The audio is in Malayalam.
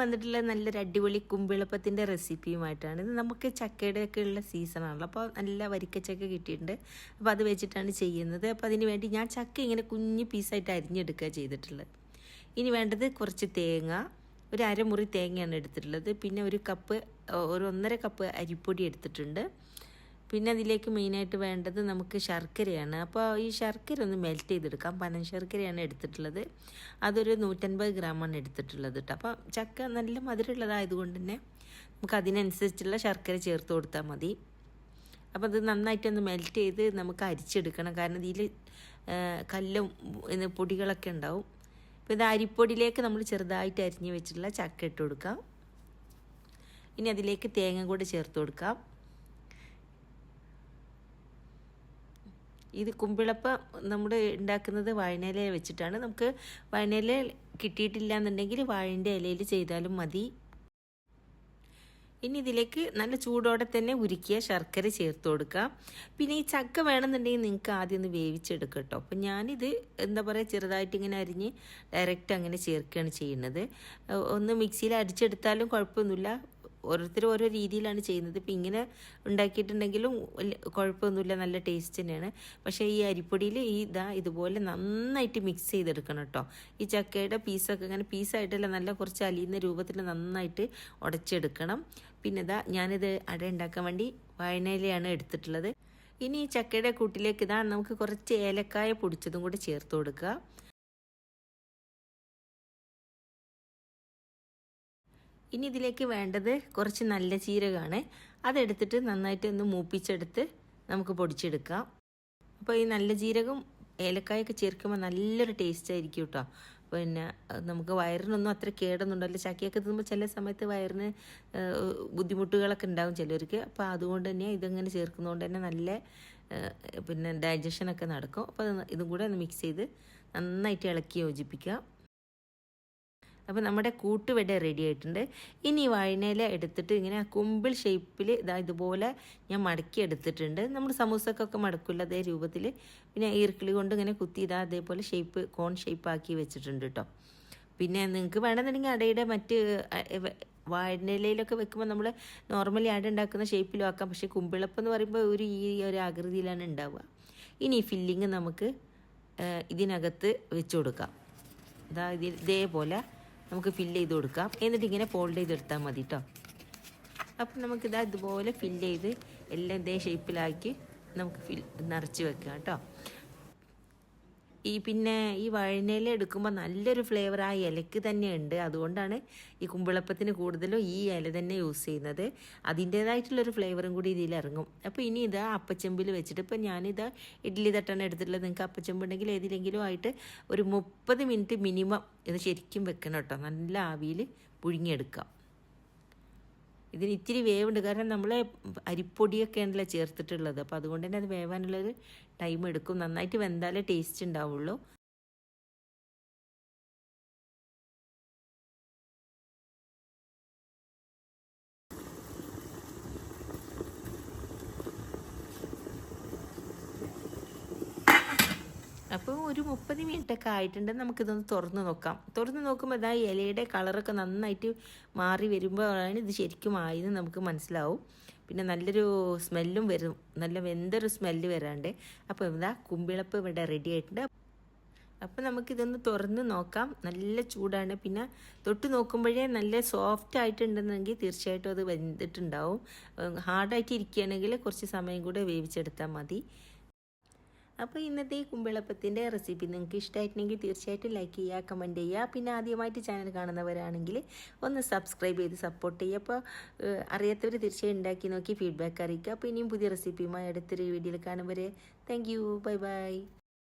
വന്നിട്ടുള്ള നല്ലൊരു അടിപൊളി കുമ്പിളപ്പത്തിന്റെ റെസിപ്പിയുമായിട്ടാണ്. ഇത് നമുക്ക് ചക്കയുടെ ഒക്കെ ഉള്ള സീസണാണല്ലോ അപ്പോൾ നല്ല വരിക്കച്ചക്ക കിട്ടിയിട്ടുണ്ട്. അപ്പോൾ അത് വെച്ചിട്ടാണ് ചെയ്യുന്നത്. അപ്പോൾ അതിന് വേണ്ടി ഞാൻ ചക്ക ഇങ്ങനെ കുഞ്ഞു പീസായിട്ട് അരിഞ്ഞെടുക്കുക ചെയ്തിട്ടുള്ളത്. ഇനി വേണ്ടത് കുറച്ച് തേങ്ങ. ഒരു അരമുറി തേങ്ങയാണ് എടുത്തിട്ടുള്ളത്. പിന്നെ ഒരു കപ്പ് ഒരു ഒന്നര കപ്പ് അരിപ്പൊടി എടുത്തിട്ടുണ്ട്. പിന്നെ അതിലേക്ക് മെയിനായിട്ട് വേണ്ടത് നമുക്ക് ശർക്കരയാണ്. അപ്പോൾ ഈ ശർക്കര ഒന്ന് മെൽറ്റ് ചെയ്തെടുക്കാം. പനം ശർക്കരയാണ് എടുത്തിട്ടുള്ളത്. അതൊരു നൂറ്റൻപത് ഗ്രാമാണ് എടുത്തിട്ടുള്ളത് കേട്ടോ. അപ്പോൾ ചക്ക നല്ല മധുരമുള്ളതായതുകൊണ്ട് തന്നെ നമുക്ക് അതിനനുസരിച്ചുള്ള ശർക്കര ചേർത്ത് കൊടുത്താൽ മതി. അപ്പോൾ അത് നന്നായിട്ടൊന്ന് മെൽറ്റ് ചെയ്ത് നമുക്ക് അരിച്ചെടുക്കണം. കാരണം ഇതിൽ കല്ലും പൊടികളൊക്കെ ഉണ്ടാവും. അപ്പോൾ ഇത് അരിപ്പൊടിയിലേക്ക് നമ്മൾ ചെറുതായിട്ട് അരിഞ്ഞ് വെച്ചിട്ടുള്ള ചക്ക ഇട്ട് കൊടുക്കാം. ഇനി അതിലേക്ക് തേങ്ങ കൂടെ ചേർത്ത് കൊടുക്കാം. ഇത് കുമ്പിളപ്പ നമ്മൾ ഉണ്ടാക്കുന്നത് വാഴയില വെച്ചിട്ടാണ്. നമുക്ക് വാഴയില കിട്ടിയിട്ടില്ല എന്നുണ്ടെങ്കിൽ വാഴന്റെ ഇലയിൽ ചെയ്താലും മതി. ഇനി ഇതിലേക്ക് നല്ല ചൂടോടെ തന്നെ ഉരുക്കിയ ശർക്കര ചേർത്ത് കൊടുക്കാം. പിന്നെ ഈ ചക്ക വേണമെന്നുണ്ടെങ്കിൽ നിങ്ങൾക്ക് ആദ്യം ഒന്ന് വേവിച്ചെടുക്കാം കേട്ടോ. അപ്പം ഞാനിത് എന്താ പറയുക ചെറുതായിട്ട് ഇങ്ങനെ അരിഞ്ഞ് ഡയറക്റ്റ് അങ്ങനെ ചേർക്കുകയാണ് ചെയ്യുന്നത്. ഒന്ന് മിക്സിയിൽ അടിച്ചെടുത്താലും കുഴപ്പമൊന്നുമില്ല. ഓരോരുത്തരും ഓരോ രീതിയിലാണ് ചെയ്യുന്നത്. ഇപ്പം ഇങ്ങനെ ഉണ്ടാക്കിയിട്ടുണ്ടെങ്കിലും കുഴപ്പമൊന്നുമില്ല നല്ല ടേസ്റ്റ് തന്നെയാണ്. പക്ഷേ ഈ അരിപ്പൊടിയിൽ ഈ ഇതാ ഇതുപോലെ നന്നായിട്ട് മിക്സ് ചെയ്തെടുക്കണം കേട്ടോ. ഈ ചക്കയുടെ പീസൊക്കെ ഇങ്ങനെ പീസായിട്ടല്ല നല്ല കുറച്ച് അലിയുന്ന രൂപത്തിൽ നന്നായിട്ട് ഉടച്ചെടുക്കണം. പിന്നെ ഇതാ ഞാനിത് അട ഉണ്ടാക്കാൻ വേണ്ടി വയനയിലയാണ് എടുത്തിട്ടുള്ളത്. ഇനി ഈ ചക്കയുടെ കൂട്ടിലേക്ക് ഇതാ നമുക്ക് കുറച്ച് ഏലക്കായ പൊടിച്ചതും കൂടി ചേർത്ത് കൊടുക്കുക. ഇനി ഇതിലേക്ക് വേണ്ടത് കുറച്ച് നല്ല ചീരകമാണ് അതെടുത്തിട്ട് നന്നായിട്ട് ഒന്ന് മൂപ്പിച്ചെടുത്ത് നമുക്ക് പൊടിച്ചെടുക്കാം. അപ്പോൾ ഈ നല്ല ജീരകം ഏലക്കായൊക്കെ ചേർക്കുമ്പോൾ നല്ലൊരു ടേസ്റ്റ് ആയിരിക്കും കേട്ടോ പിന്നെ നമുക്ക് വയറിനൊന്നും അത്ര കേടൊന്നുണ്ടല്ലോ ചക്കയൊക്കെ തിന്നുമ്പോൾ ചില സമയത്ത് വയറിന് ബുദ്ധിമുട്ടുകളൊക്കെ ഉണ്ടാകും ചിലർക്ക്. അപ്പോൾ അതുകൊണ്ട് തന്നെ ഇതങ്ങനെ ചേർക്കുന്നതുകൊണ്ട് തന്നെ നല്ല പിന്നെ ഡൈജഷനൊക്കെ നടക്കും. അപ്പോൾ ഇതും കൂടെ ഒന്ന് മിക്സ് ചെയ്ത് നന്നായിട്ട് ഇളക്കി യോജിപ്പിക്കുക അപ്പോൾ നമ്മുടെ കൂട്ടുവട റെഡി ആയിട്ടുണ്ട്. ഇനി വഴനയില എടുത്തിട്ട് ഇങ്ങനെ കുമ്പിൾ ഷേപ്പിൽ ഇതാ ഇതുപോലെ ഞാൻ മടക്കി എടുത്തിട്ടുണ്ട്. നമ്മൾ സമൂസക്കൊക്കെ മടക്കില്ല അതേ രൂപത്തിൽ പിന്നെ ഈർക്കിളി കൊണ്ട് ഇങ്ങനെ കുത്തി ഇതാ അതേപോലെ ഷേപ്പ് കോൺ ഷേപ്പ് ആക്കി വെച്ചിട്ടുണ്ട് കേട്ടോ പിന്നെ നിങ്ങൾക്ക് വേണമെന്നുണ്ടെങ്കിൽ അടയുടെ മറ്റ് വാഴനിലയിലൊക്കെ വെക്കുമ്പോൾ നമ്മൾ നോർമലി അട ഉണ്ടാക്കുന്ന ഷേപ്പിലും ആക്കാം. പക്ഷേ കുമ്പിളപ്പം എന്ന് പറയുമ്പോൾ ഒരു ഈ ഒരു ആകൃതിയിലാണ് ഉണ്ടാവുക. ഇനി ഫില്ലിങ് നമുക്ക് ഇതിനകത്ത് വെച്ചു കൊടുക്കാം. ഇതാ ഇതേപോലെ നമുക്ക് ഫില്ല് ചെയ്ത് കൊടുക്കാം. എന്നിട്ട് ഇങ്ങനെ ഫോൾഡ് ചെയ്തെടുത്താൽ മതി കേട്ടോ അപ്പം നമുക്കിതാ ഇതുപോലെ ഫില്ല് ചെയ്ത് എല്ലാം ഇതേ ഷേപ്പിലാക്കി നമുക്ക് ഫിൽ നിറച്ച് വെക്കാം കേട്ടോ ഈ പിന്നെ ഈ വഴനയില എടുക്കുമ്പോൾ നല്ലൊരു ഫ്ലേവർ ആ ഇലയ്ക്ക് തന്നെയുണ്ട്. അതുകൊണ്ടാണ് ഈ കുമ്പിളപ്പത്തിന് കൂടുതലും ഈ ഇല തന്നെ യൂസ് ചെയ്യുന്നത്. അതിന്റേതായിട്ടുള്ളൊരു ഫ്ലേവറും കൂടി ഇതിൽ ഇറങ്ങും. അപ്പോൾ ഇനി ഇത് അപ്പച്ചെമ്പിൽ വെച്ചിട്ട് ഇപ്പോൾ ഞാനിത് ഇഡ്ഡലി തട്ടാണ് എടുത്തിട്ടുള്ളത്. നിങ്ങൾക്ക് അപ്പച്ചെമ്പ് ഉണ്ടെങ്കിൽ ഏതിലെങ്കിലും ആയിട്ട് ഒരു മുപ്പത് മിനിറ്റ് മിനിമം ഇത് ശരിക്കും വെക്കണം കേട്ടോ നല്ല ആവിയിൽ പുഴുങ്ങിയെടുക്കാം. ഇതിന് ഇത്തിരി വേവുണ്ട്. കാരണം നമ്മൾ അരിപ്പൊടിയൊക്കെ ആണല്ലോ ചേർത്തിട്ടുള്ളത്. അപ്പോൾ അതുകൊണ്ട് തന്നെ അത് വേവാനുള്ളൊരു ടൈം എടുക്കും. നന്നായിട്ട് വെന്താലേ ടേസ്റ്റ് ഉണ്ടാവുള്ളൂ. അപ്പോൾ ഒരു മുപ്പത് മിനിറ്റൊക്കെ ആയിട്ടുണ്ട്. നമുക്കിതൊന്ന് തുറന്ന് നോക്കാം. തുറന്ന് നോക്കുമ്പോൾ ഇതാ ഇലയുടെ കളറൊക്കെ നന്നായിട്ട് മാറി വരുമ്പോഴാണ് ഇത് ശരിക്കും ആയത് നമുക്ക് മനസ്സിലാവും. പിന്നെ നല്ലൊരു സ്മെല്ലും വരും. നല്ല വെന്തൊരു സ്മെല്ല് വരാണ്ട്. അപ്പോൾ ഇതാ കുമ്പിളപ്പ് ഇവിടെ റെഡി ആയിട്ടുണ്ട്. അപ്പോൾ നമുക്കിതൊന്ന് തുറന്ന് നോക്കാം. നല്ല ചൂടാണ്. പിന്നെ തൊട്ട് നോക്കുമ്പോഴേ നല്ല സോഫ്റ്റ് ആയിട്ടുണ്ടെന്നെങ്കിൽ തീർച്ചയായിട്ടും അത് വെന്തിട്ടുണ്ടാവും. ഹാർഡായിട്ട് ഇരിക്കുകയാണെങ്കിൽ കുറച്ച് സമയം കൂടെ വേവിച്ചെടുത്താൽ മതി. അപ്പോൾ ഇന്നത്തെ ഈ കുമ്പിളപ്പത്തിന്റെ റെസിപ്പി നിങ്ങൾക്ക് ഇഷ്ടമായിട്ടുണ്ടെങ്കിൽ തീർച്ചയായിട്ടും ലൈക്ക് ചെയ്യുക കമന്റ് ചെയ്യുക. പിന്നെ ആദ്യമായിട്ട് ചാനൽ കാണുന്നവരാണെങ്കിൽ ഒന്ന് സബ്സ്ക്രൈബ് ചെയ്ത് സപ്പോർട്ട് ചെയ്യുക. അപ്പോൾ അറിയാത്തവർ തീർച്ചയായും ഉണ്ടാക്കി നോക്കി ഫീഡ്ബാക്ക് അറിയിക്കുക. അപ്പോൾ ഇനിയും പുതിയ റെസിപ്പിയുമായി അടുത്തൊരു വീഡിയോയിൽ കാണും വരെ. Thank you bye bye